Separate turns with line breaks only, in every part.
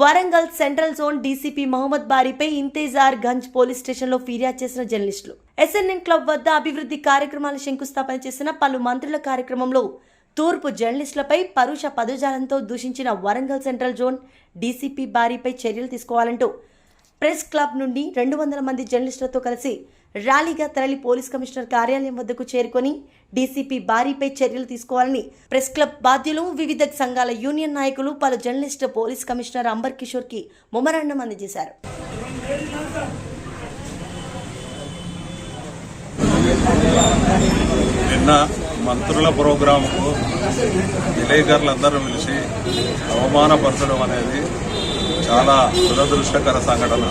Warangal central zone DCP Mohammed బారీపై Intezar Ganj police స్టేషన్లో ఫిర్యాదు చేసిన జర్నలిస్టులు. ఎస్ఎన్ఎన్ క్లబ్ వద్ద అభివృద్ధి కార్యక్రమాల శంకుస్థాపన చేసిన పలు మంత్రుల కార్యక్రమంలో తూర్పు జర్నలిస్టులపై పరుష పదజాలంతో దూషించిన వరంగల్ సెంట్రల్ జోన్ డీసీపీ బారీపై చర్యలు తీసుకోవాలంటూ ప్రెస్ క్లబ్ నుండి రెండు వందల మంది జర్నలిస్టులతో కలిసి ర్యాలీగా తరలి పోలీస్ కమిషనర్ కార్యాలయం వద్దకు చేరుకొని డీసీపీ భారీపై చర్యలు తీసుకోవాలని ప్రెస్ క్లబ్ బాధ్యులు వివిధ సంఘాల యూనియన్ నాయకులు పలు జర్నలిస్టు పోలీస్ కమిషనర్ అంబర్ కిషోర్కి ముమరాండం అందజేశారు.
నిన్న మంత్రుల ప్రోగ్రాంకు విలేకరులందరూ పిలిచి అవమానపరచడం అనేది చాలా దురదృష్టకర సంఘటన.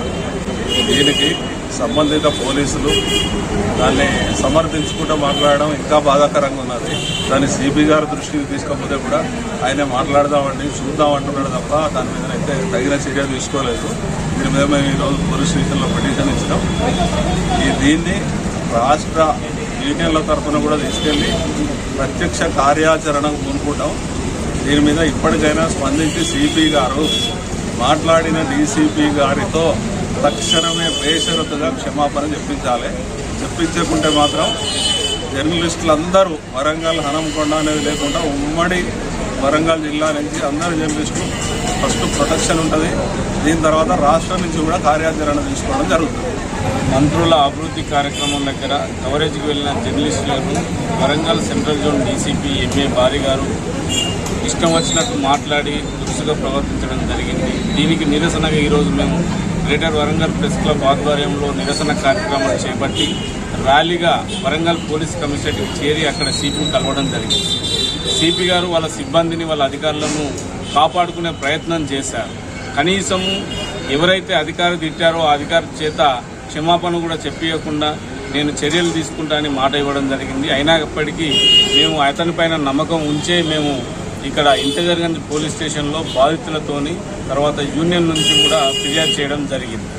దీనికి సంబంధిత పోలీసులు దాన్ని సమర్థించుకుంటూ మాట్లాడడం ఇంకా బాధాకరంగా ఉన్నది. దాన్ని సిబి గారి దృష్టికి తీసుకపోతే కూడా ఆయన మాట్లాడదామండి చూద్దాం అంటున్నాడు తప్ప దాని మీద అయితే తగిన చర్య తీసుకోలేదు. దీని మీద మేము ఈరోజు పోలీస్ స్టేషన్లో పిటిషన్ ఇచ్చినాం. ఈ దీన్ని రాష్ట్ర యూనియన్ల తరఫున కూడా తీసుకెళ్ళి ప్రత్యక్ష కార్యాచరణకు ముందుకుంటాం దీని మీద ఇప్పటికైనా స్పందించి సిపి గారు మాట్లాడిన డీసీపీ గారితో తక్షణమే బేషరతుగా క్షమాపణ చెప్పించాలి. చెప్పించకుంటే మాత్రం జర్నలిస్టులందరూ వరంగల్ హనంకొండ అనేది లేకుండా ఉమ్మడి వరంగల్ జిల్లా నుంచి అందరు జర్నలిస్టులు ఫస్ట్ ప్రొటెక్షన్ ఉంటుంది. దీని తర్వాత రాష్ట్రం నుంచి కూడా కార్యాచరణ తీసుకోవడం జరుగుతుంది.
మంత్రుల అభివృద్ధి కార్యక్రమం దగ్గర కవరేజ్కి వెళ్ళిన జర్నలిస్టులను Warangal central zone DCP MA Bari garu ఇష్టం వచ్చినట్టు మాట్లాడి దురుసుగా ప్రవర్తించడం జరిగింది. దీనికి నిరసనగా ఈరోజు మేము గ్రేటర్ వరంగల్ ప్రెస్ క్లబ్ ఆధ్వర్యంలో నిరసన కార్యక్రమాలు చేపట్టి ర్యాలీగా వరంగల్ పోలీస్ కమిషనర్కి చేరి అక్కడ సిపిని కలవడం జరిగింది. సిపి గారు వాళ్ళ సిబ్బందిని వాళ్ళ అధికారులను కాపాడుకునే ప్రయత్నం చేశారు. కనీసము ఎవరైతే అధికారి తిట్టారో ఆ అధికారి చేత క్షమాపణ కూడా చెప్పియకుండా నేను చర్యలు తీసుకుంటా అని మాట ఇవ్వడం జరిగింది. అయినప్పటికీ మేము అతనిపైన నమ్మకం ఉంచే మేము ఇక్కడ ఇంటర్గంజ్ పోలీస్ స్టేషన్లో బాధితులతోని తర్వాత యూనియన్ నుంచి కూడా ఫిర్యాదు చేయడం జరిగింది.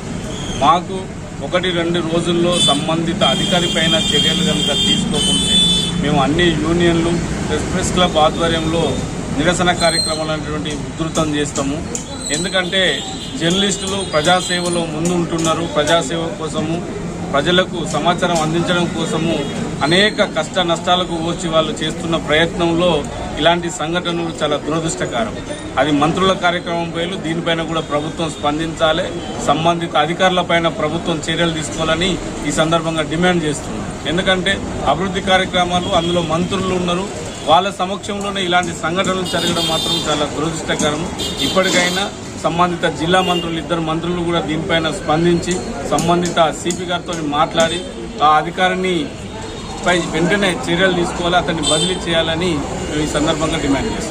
మాకు ఒకటి రెండు రోజుల్లో సంబంధిత అధికారి పైన చర్యలు కనుక తీసుకోకుంటే మేము అన్ని యూనియన్లు ప్రెస్ ప్రెస్ క్లబ్ ఆధ్వర్యంలో నిరసన కార్యక్రమాలు అనేటువంటి ఉధృతం చేస్తాము. ఎందుకంటే జర్నలిస్టులు ప్రజాసేవలో ముందుంటున్నారు. ప్రజాసేవ కోసము ప్రజలకు సమాచారం అందించడం కోసము అనేక కష్ట నష్టాలకు వచ్చి వాళ్ళు చేస్తున్న ప్రయత్నంలో ఇలాంటి సంఘటనలు చాలా దురదృష్టకరం. అది మంత్రుల కార్యక్రమం పేరు దీనిపైన కూడా ప్రభుత్వం స్పందించాలి సంబంధిత అధికారులపైన ప్రభుత్వం చర్యలు తీసుకోవాలని ఈ సందర్భంగా డిమాండ్ చేస్తుంది ఎందుకంటే అభివృద్ధి కార్యక్రమాలు అందులో మంత్రులు ఉన్నారు. వాళ్ళ సమక్షంలోనే ఇలాంటి సంఘటనలు జరగడం మాత్రం చాలా దురదృష్టకరం. ఇప్పటికైనా సంబంధిత జిల్లా మంత్రులు ఇద్దరు మంత్రులు కూడా దీనిపైన స్పందించి సంబంధిత సిపి గారితో మాట్లాడి ఆ అధికారిని పై వెంటనే చర్యలు తీసుకోవాలి అతన్ని బదిలీ చేయాలని మేము ఈ సందర్భంగా డిమాండ్ చేస్తాం